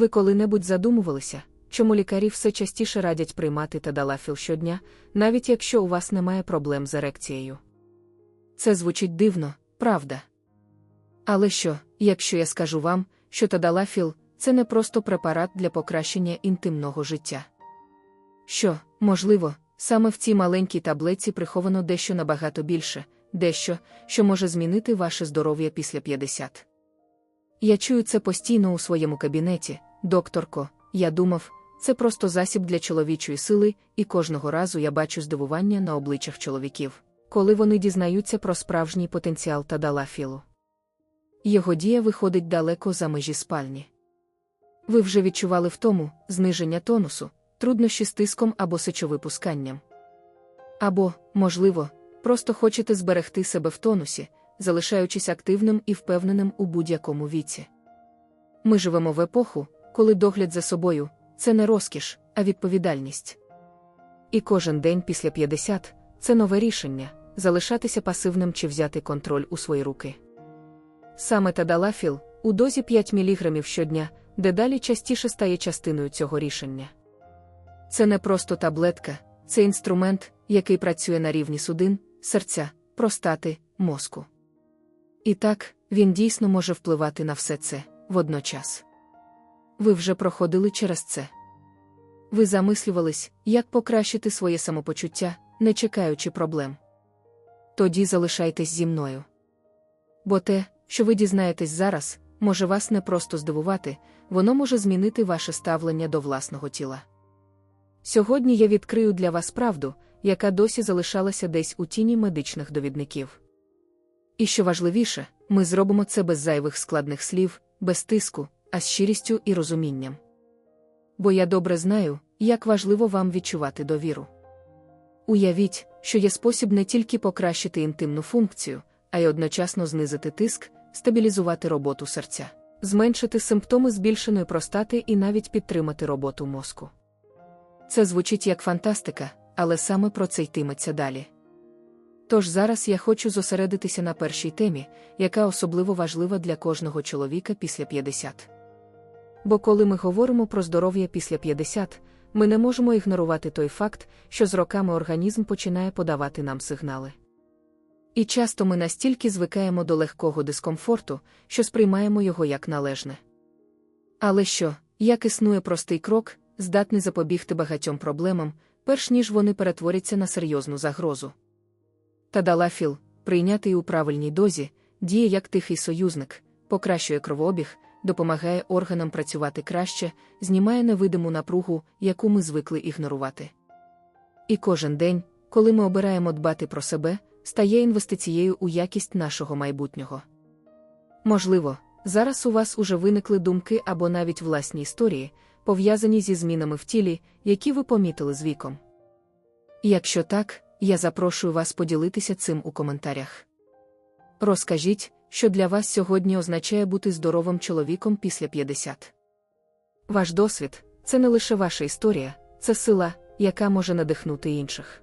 Ви коли-небудь задумувалися, чому лікарі все частіше радять приймати тадалафіл щодня, навіть якщо у вас немає проблем з ерекцією? Це звучить дивно, правда. Але що, якщо я скажу вам, що тадалафіл це не просто препарат для покращення інтимного життя? Що, можливо, саме в цій маленькій таблетці приховано дещо набагато більше, дещо, що може змінити ваше здоров'я після 50. Я чую це постійно у своєму кабінеті, докторко, я думав, це просто засіб для чоловічої сили, і кожного разу я бачу здивування на обличчях чоловіків, коли вони дізнаються про справжній потенціал тадалафілу. Його дія виходить далеко за межі спальні. Ви вже відчували втому зниження тонусу, труднощі з тиском або сечовипусканням. Або, можливо, просто хочете зберегти себе в тонусі, залишаючись активним і впевненим у будь-якому віці. Ми живемо в епоху, коли догляд за собою це не розкіш, а відповідальність. І кожен день після 50 це нове рішення залишатися пасивним чи взяти контроль у свої руки. Саме тадалафіл у дозі 5 мг щодня, дедалі частіше стає частиною цього рішення. Це не просто таблетка, це інструмент, який працює на рівні судин, серця, простати, мозку. І так, він дійсно може впливати на все це водночас. Ви вже проходили через це. Ви замислювались, як покращити своє самопочуття, не чекаючи проблем. Тоді залишайтесь зі мною. Бо те, що ви дізнаєтесь зараз, може вас не просто здивувати, воно може змінити ваше ставлення до власного тіла. Сьогодні я відкрию для вас правду, яка досі залишалася десь у тіні медичних довідників. І що важливіше, ми зробимо це без зайвих складних слів, без тиску, а з щирістю і розумінням. Бо я добре знаю, як важливо вам відчувати довіру. Уявіть, що є спосіб не тільки покращити інтимну функцію, а й одночасно знизити тиск, стабілізувати роботу серця, зменшити симптоми збільшеної простати і навіть підтримати роботу мозку. Це звучить як фантастика, але саме про це йтиметься далі. Тож зараз я хочу зосередитися на першій темі, яка особливо важлива для кожного чоловіка після 50. Бо коли ми говоримо про здоров'я після 50, ми не можемо ігнорувати той факт, що з роками організм починає подавати нам сигнали. І часто ми настільки звикаємо до легкого дискомфорту, що сприймаємо його як належне. Але що, як існує простий крок, здатний запобігти багатьом проблемам, перш ніж вони перетворяться на серйозну загрозу. Тадалафіл, прийнятий у правильній дозі, діє як тихий союзник, покращує кровообіг, допомагає органам працювати краще, знімає невидиму напругу, яку ми звикли ігнорувати. І кожен день, коли ми обираємо дбати про себе, стає інвестицією у якість нашого майбутнього. Можливо, зараз у вас уже виникли думки або навіть власні історії, пов'язані зі змінами в тілі, які ви помітили з віком. Якщо так, я запрошую вас поділитися цим у коментарях. Розкажіть, що для вас сьогодні означає бути здоровим чоловіком після 50. Ваш досвід це не лише ваша історія, це сила, яка може надихнути інших.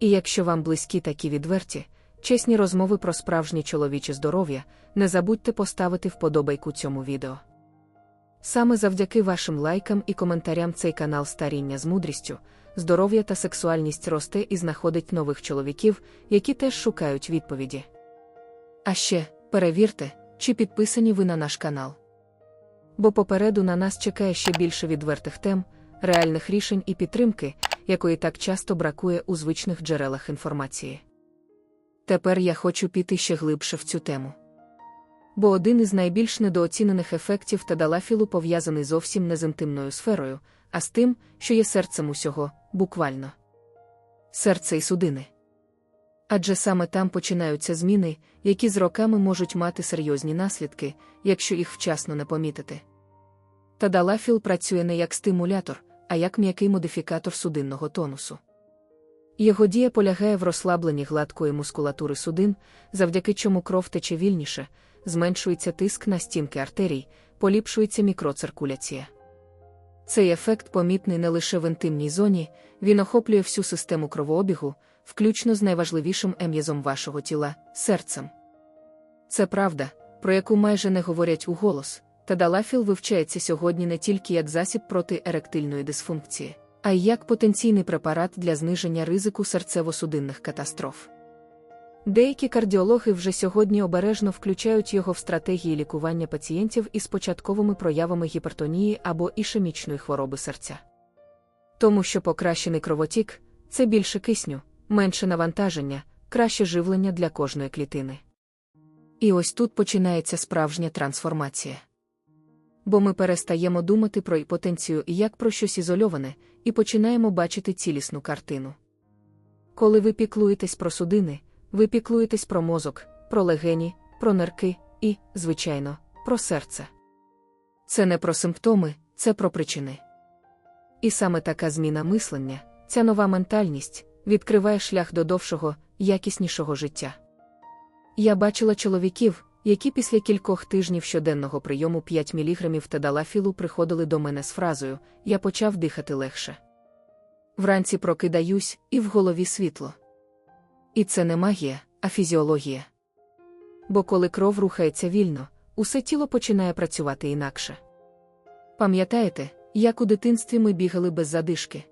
І якщо вам близькі такі відверті, чесні розмови про справжнє чоловіче здоров'я, не забудьте поставити вподобайку цьому відео. Саме завдяки вашим лайкам і коментарям цей канал Старіння з мудрістю, здоров'я та сексуальність росте і знаходить нових чоловіків, які теж шукають відповіді. А ще перевірте, чи підписані ви на наш канал. Бо попереду на нас чекає ще більше відвертих тем, реальних рішень і підтримки, якої так часто бракує у звичних джерелах інформації. Тепер я хочу піти ще глибше в цю тему. Бо один із найбільш недооцінених ефектів тадалафілу пов'язаний зовсім не з інтимною сферою, а з тим, що є серцем усього, буквально. Серце і судини. Адже саме там починаються зміни, які з роками можуть мати серйозні наслідки, якщо їх вчасно не помітити. Тадалафіл працює не як стимулятор, а як м'який модифікатор судинного тонусу. Його дія полягає в розслабленні гладкої мускулатури судин, завдяки чому кров тече вільніше, зменшується тиск на стінки артерій, поліпшується мікроциркуляція. Цей ефект помітний не лише в інтимній зоні, він охоплює всю систему кровообігу, включно з найважливішим ем'язом вашого тіла серцем. Це правда, про яку майже не говорять у голос, Тадалафіл вивчається сьогодні не тільки як засіб проти еректильної дисфункції, а й як потенційний препарат для зниження ризику серцево-судинних катастроф. Деякі кардіологи вже сьогодні обережно включають його в стратегії лікування пацієнтів із початковими проявами гіпертонії або ішемічної хвороби серця. Тому що покращений кровотік це більше кисню, менше навантаження, краще живлення для кожної клітини. І ось тут починається справжня трансформація. Бо ми перестаємо думати про іпотенцію як про щось ізольоване, і починаємо бачити цілісну картину. Коли ви піклуєтесь про судини, ви піклуєтесь про мозок, про легені, про нирки і, звичайно, про серце. Це не про симптоми, це про причини. І саме така зміна мислення, ця нова ментальність, відкриває шлях до довшого, якіснішого життя. Я бачила чоловіків, які після кількох тижнів щоденного прийому 5 мг тедалафілу приходили до мене з фразою Я почав дихати легше. Вранці прокидаюсь, і в голові світло. І це не магія, а фізіологія. Бо коли кров рухається вільно, усе тіло починає працювати інакше. Пам'ятаєте, як у дитинстві ми бігали без задишки?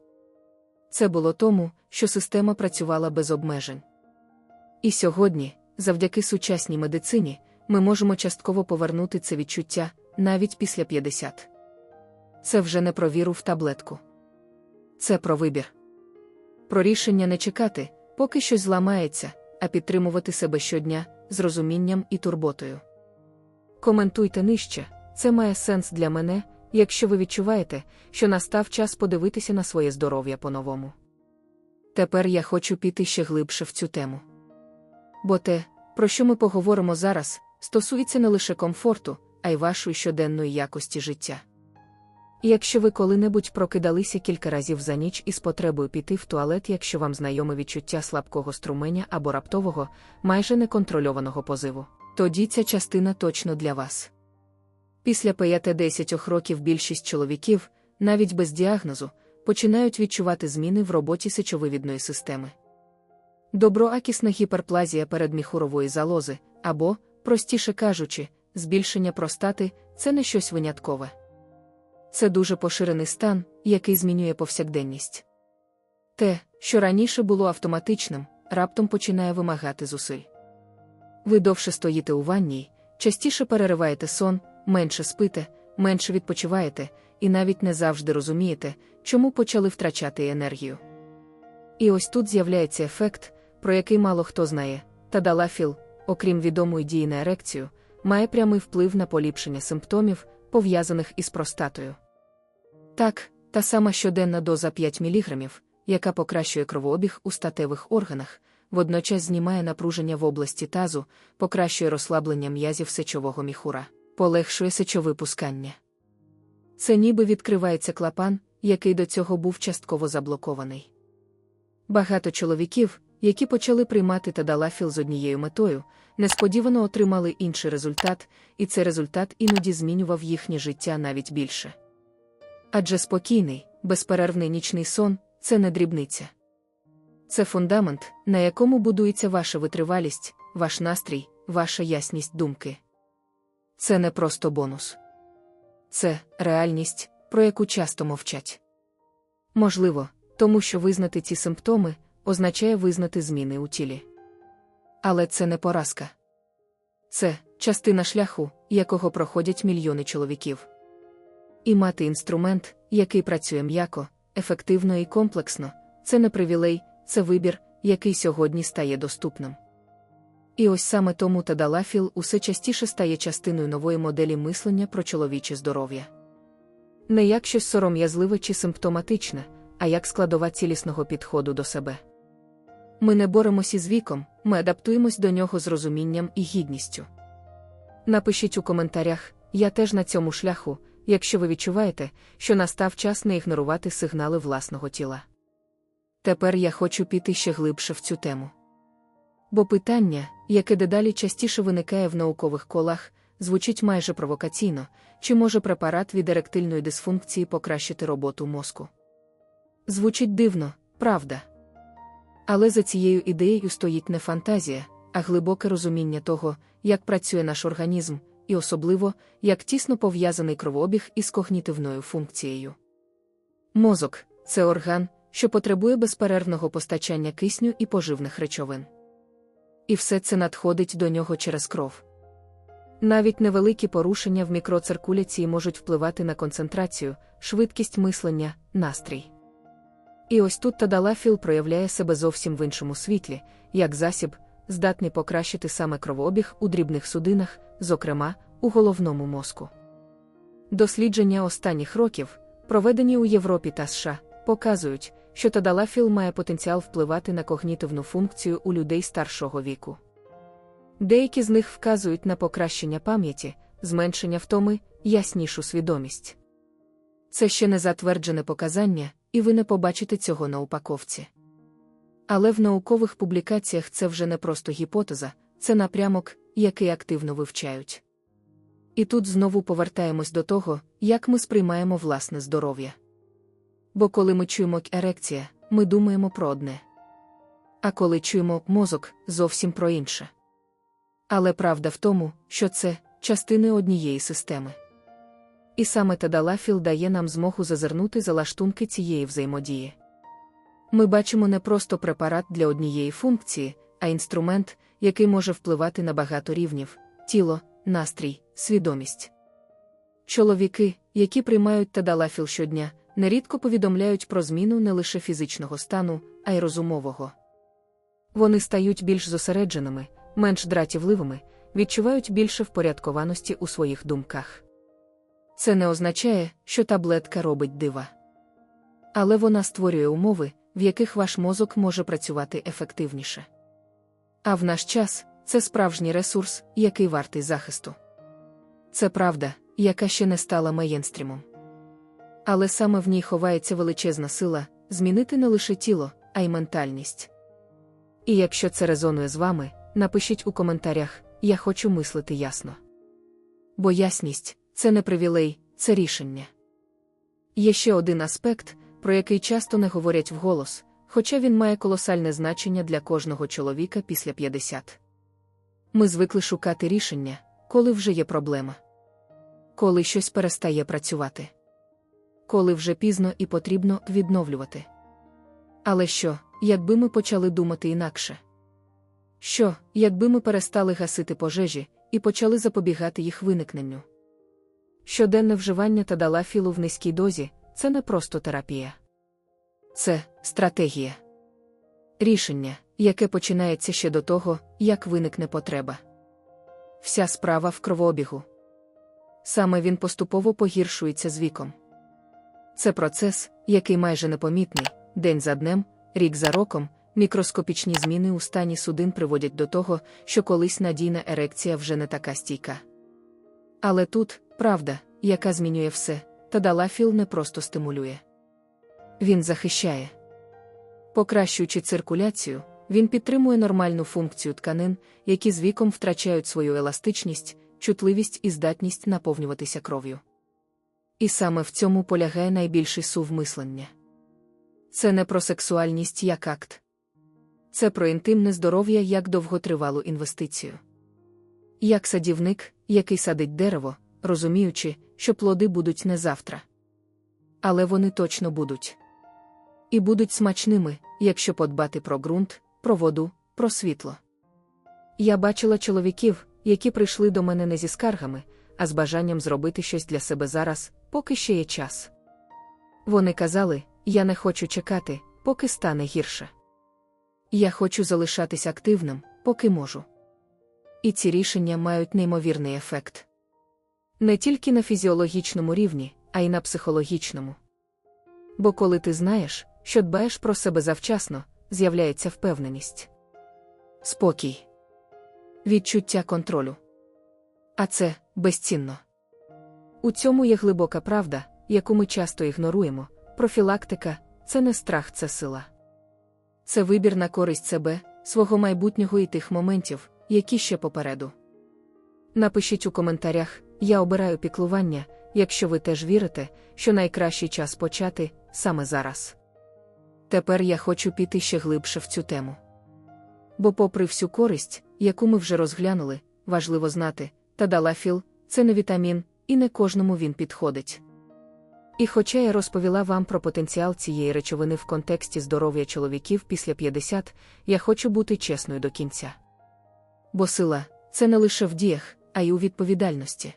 Це було тому, що система працювала без обмежень. І сьогодні, завдяки сучасній медицині, ми можемо частково повернути це відчуття навіть після 50. Це вже не про віру в таблетку. Це про вибір. Про рішення не чекати, поки щось зламається, а підтримувати себе щодня з розумінням і турботою. Коментуйте нижче, це має сенс для мене, якщо ви відчуваєте, що настав час подивитися на своє здоров'я по-новому. Тепер я хочу піти ще глибше в цю тему. Бо те, про що ми поговоримо зараз, стосується не лише комфорту, а й вашої щоденної якості життя. Якщо ви коли-небудь прокидалися кілька разів за ніч із потребою піти в туалет, якщо вам знайоме відчуття слабкого струменя або раптового, майже неконтрольованого позиву, тоді ця частина точно для вас. Після 5-10 років більшість чоловіків, навіть без діагнозу, починають відчувати зміни в роботі сечовивідної системи. Доброакісна гіперплазія передміхурової залози, або, простіше кажучи, збільшення простати це не щось виняткове. Це дуже поширений стан, який змінює повсякденність. Те, що раніше було автоматичним, раптом починає вимагати зусиль. Ви довше стоїте у ванній, частіше перериваєте сон, менше спите, менше відпочиваєте, і навіть не завжди розумієте, чому почали втрачати енергію. І ось тут з'являється ефект, про який мало хто знає, та далафіл, окрім відомої дії на ерекцію, має прямий вплив на поліпшення симптомів, пов'язаних із простатою. Так, та сама щоденна доза 5 мг, яка покращує кровообіг у статевих органах, водночас знімає напруження в області тазу, покращує розслаблення м'язів сечового міхура, полегшує сечовипускання. Це ніби відкривається клапан, який до цього був частково заблокований. Багато чоловіків, які почали приймати тадалафіл з однією метою, несподівано отримали інший результат, і цей результат іноді змінював їхнє життя навіть більше. Адже спокійний, безперервний нічний сон це не дрібниця. Це фундамент, на якому будується ваша витривалість, ваш настрій, ваша ясність думки. Це не просто бонус. Це реальність, про яку часто мовчать. Можливо, тому що визнати ці симптоми означає визнати зміни у тілі. Але це не поразка. Це частина шляху, якого проходять мільйони чоловіків. І мати інструмент, який працює м'яко, ефективно і комплексно, це не привілей, це вибір, який сьогодні стає доступним. І ось саме тому Тадалафіл усе частіше стає частиною нової моделі мислення про чоловіче здоров'я. Не як щось сором'язливе чи симптоматичне, а як складова цілісного підходу до себе. Ми не боремося з віком, ми адаптуємось до нього з розумінням і гідністю. Напишіть у коментарях, я теж на цьому шляху, якщо ви відчуваєте, що настав час не ігнорувати сигнали власного тіла. Тепер я хочу піти ще глибше в цю тему. Бо питання, яке дедалі частіше виникає в наукових колах, звучить майже провокаційно, чи може препарат від еректильної дисфункції покращити роботу мозку. Звучить дивно, правда. Але за цією ідеєю стоїть не фантазія, а глибоке розуміння того, як працює наш організм, і особливо, як тісно пов'язаний кровообіг із когнітивною функцією. Мозок це орган, що потребує безперервного постачання кисню і поживних речовин. І все це надходить до нього через кров. Навіть невеликі порушення в мікроциркуляції можуть впливати на концентрацію, швидкість мислення, настрій. І ось тут Тадалафіл проявляє себе зовсім в іншому світлі, як засіб, здатний покращити саме кровообіг у дрібних судинах, зокрема, у головному мозку. Дослідження останніх років, проведені у Європі та США, показують, що Тадалафіл має потенціал впливати на когнітивну функцію у людей старшого віку. Деякі з них вказують на покращення пам'яті, зменшення втоми, яснішу свідомість. Це ще не затверджене показання, і ви не побачите цього на упаковці. Але в наукових публікаціях це вже не просто гіпотеза, це напрямок, який активно вивчають. І тут знову повертаємось до того, як ми сприймаємо власне здоров'я. Бо коли ми чуємо ерекція, ми думаємо про одне. А коли чуємо мозок, зовсім про інше. Але правда в тому, що це частини однієї системи. І саме Тадалафіл дає нам змогу зазирнути за лаштунки цієї взаємодії. Ми бачимо не просто препарат для однієї функції, а інструмент, який може впливати на багато рівнів тіло, настрій, свідомість. Чоловіки, які приймають Тадалафіл щодня, нерідко повідомляють про зміну не лише фізичного стану, а й розумового. Вони стають більш зосередженими, менш дратівливими, відчувають більше впорядкованості у своїх думках. Це не означає, що таблетка робить дива. Але вона створює умови, в яких ваш мозок може працювати ефективніше. А в наш час це справжній ресурс, який вартий захисту. Це правда, яка ще не стала мейнстрімом. Але саме в ній ховається величезна сила змінити не лише тіло, а й ментальність. І якщо це резонує з вами, напишіть у коментарях Я хочу мислити ясно. Бо ясність це не привілей, це рішення. Є ще один аспект, про який часто не говорять вголос, хоча він має колосальне значення для кожного чоловіка після 50. Ми звикли шукати рішення, коли вже є проблема, коли щось перестає працювати, коли вже пізно і потрібно відновлювати. Але що, якби ми почали думати інакше? Що, якби ми перестали гасити пожежі і почали запобігати їх виникненню? Щоденне вживання та далафілу в низькій дозі це не просто терапія. Це стратегія. Рішення, яке починається ще до того, як виникне потреба. Вся справа в кровообігу. Саме він поступово погіршується з віком. Це процес, який майже непомітний, день за днем, рік за роком, мікроскопічні зміни у стані судин приводять до того, що колись надійна ерекція вже не така стійка. Але тут правда, яка змінює все, та далафіл не просто стимулює. Він захищає. Покращуючи циркуляцію, він підтримує нормальну функцію тканин, які з віком втрачають свою еластичність, чутливість і здатність наповнюватися кров'ю. І саме в цьому полягає найбільший сув мислення. Це не про сексуальність як акт, це про інтимне здоров'я як довготривалу інвестицію. Як садівник, який садить дерево, розуміючи, що плоди будуть не завтра. Але вони точно будуть. І будуть смачними, якщо подбати про ґрунт, про воду, про світло. Я бачила чоловіків, які прийшли до мене не зі скаргами, а з бажанням зробити щось для себе зараз, поки ще є час. Вони казали: Я не хочу чекати, поки стане гірше. Я хочу залишатись активним, поки можу. І ці рішення мають неймовірний ефект. Не тільки на фізіологічному рівні, а й на психологічному. Бо коли ти знаєш, що дбаєш про себе завчасно, з'являється впевненість. Спокій, відчуття контролю. А це безцінно. У цьому є глибока правда, яку ми часто ігноруємо. Профілактика це не страх, це сила. Це вибір на користь себе, свого майбутнього і тих моментів, які ще попереду. Напишіть у коментарях, я обираю піклування, якщо ви теж вірите, що найкращий час почати саме зараз. Тепер я хочу піти ще глибше в цю тему. Бо, попри всю користь, яку ми вже розглянули, важливо знати, Тадалафіл це не вітамін, і не кожному він підходить. І хоча я розповіла вам про потенціал цієї речовини в контексті здоров'я чоловіків після 50, я хочу бути чесною до кінця. Бо сила це не лише в діях, а й у відповідальності.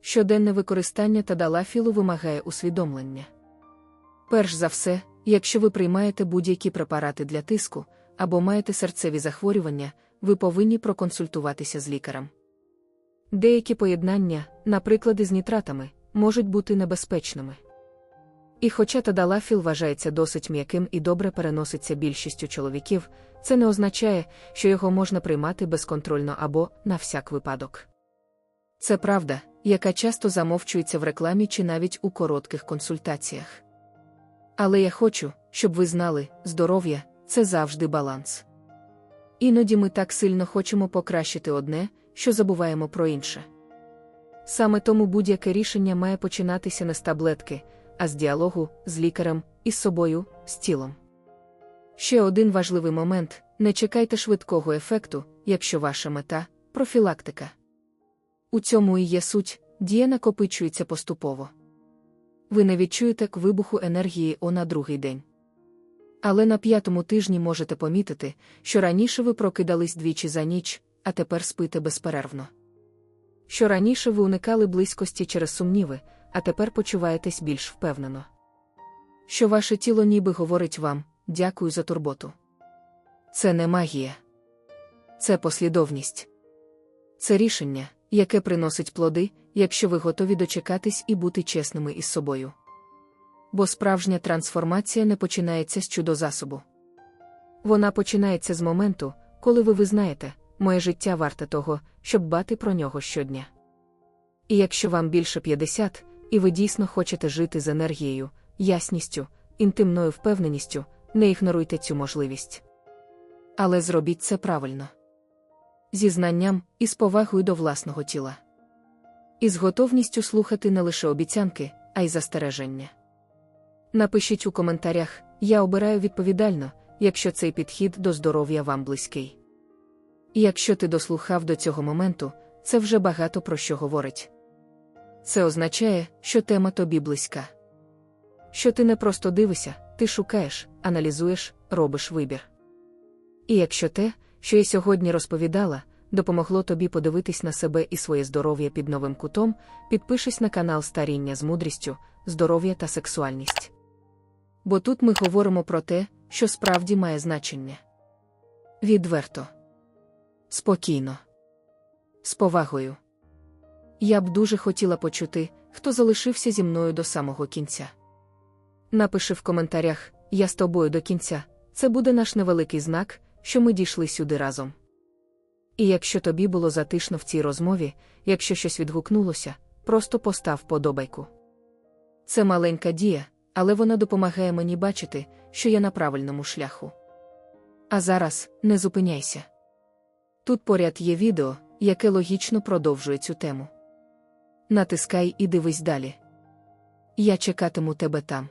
Щоденне використання тадалафілу вимагає усвідомлення. Перш за все, якщо ви приймаєте будь-які препарати для тиску або маєте серцеві захворювання, ви повинні проконсультуватися з лікарем. Деякі поєднання, наприклад, із нітратами, можуть бути небезпечними. І хоча тадалафіл вважається досить м'яким і добре переноситься більшістю чоловіків, це не означає, що його можна приймати безконтрольно або на всяк випадок. Це правда, яка часто замовчується в рекламі чи навіть у коротких консультаціях. Але я хочу, щоб ви знали, здоров'я це завжди баланс. Іноді ми так сильно хочемо покращити одне, що забуваємо про інше. Саме тому будь-яке рішення має починатися не з таблетки, а з діалогу, з лікарем, із собою, з тілом. Ще один важливий момент не чекайте швидкого ефекту, якщо ваша мета профілактика. У цьому і є суть, дія накопичується поступово. Ви не відчуєте к вибуху енергії о на другий день. Але на п'ятому тижні можете помітити, що раніше ви прокидались двічі за ніч, а тепер спите безперервно. Що раніше ви уникали близькості через сумніви, а тепер почуваєтесь більш впевнено. Що ваше тіло ніби говорить вам дякую за турботу. Це не магія, це послідовність. Це рішення, яке приносить плоди, якщо ви готові дочекатись і бути чесними із собою. Бо справжня трансформація не починається з чудозасобу. Вона починається з моменту, коли ви визнаєте, моє життя варте того, щоб бати про нього щодня. І якщо вам більше 50, і ви дійсно хочете жити з енергією, ясністю, інтимною впевненістю, не ігноруйте цю можливість. Але зробіть це правильно. Зі знанням і з повагою до власного тіла. І з готовністю слухати не лише обіцянки, а й застереження. Напишіть у коментарях, я обираю відповідально, якщо цей підхід до здоров'я вам близький. І якщо ти дослухав до цього моменту, це вже багато про що говорить. Це означає, що тема тобі близька. Що ти не просто дивишся, ти шукаєш, аналізуєш, робиш вибір. І якщо те, що я сьогодні розповідала, допомогло тобі подивитись на себе і своє здоров'я під новим кутом, підпишись на канал Старіння з мудрістю, здоров'я та сексуальність. Бо тут ми говоримо про те, що справді має значення. Відверто, спокійно, з повагою. Я б дуже хотіла почути, хто залишився зі мною до самого кінця. Напиши в коментарях, я з тобою до кінця, це буде наш невеликий знак, що ми дійшли сюди разом. І якщо тобі було затишно в цій розмові, якщо щось відгукнулося, просто постав подобайку. Це маленька дія, але вона допомагає мені бачити, що я на правильному шляху. А зараз не зупиняйся. Тут поряд є відео, яке логічно продовжує цю тему. Натискай і дивись далі. Я чекатиму тебе там.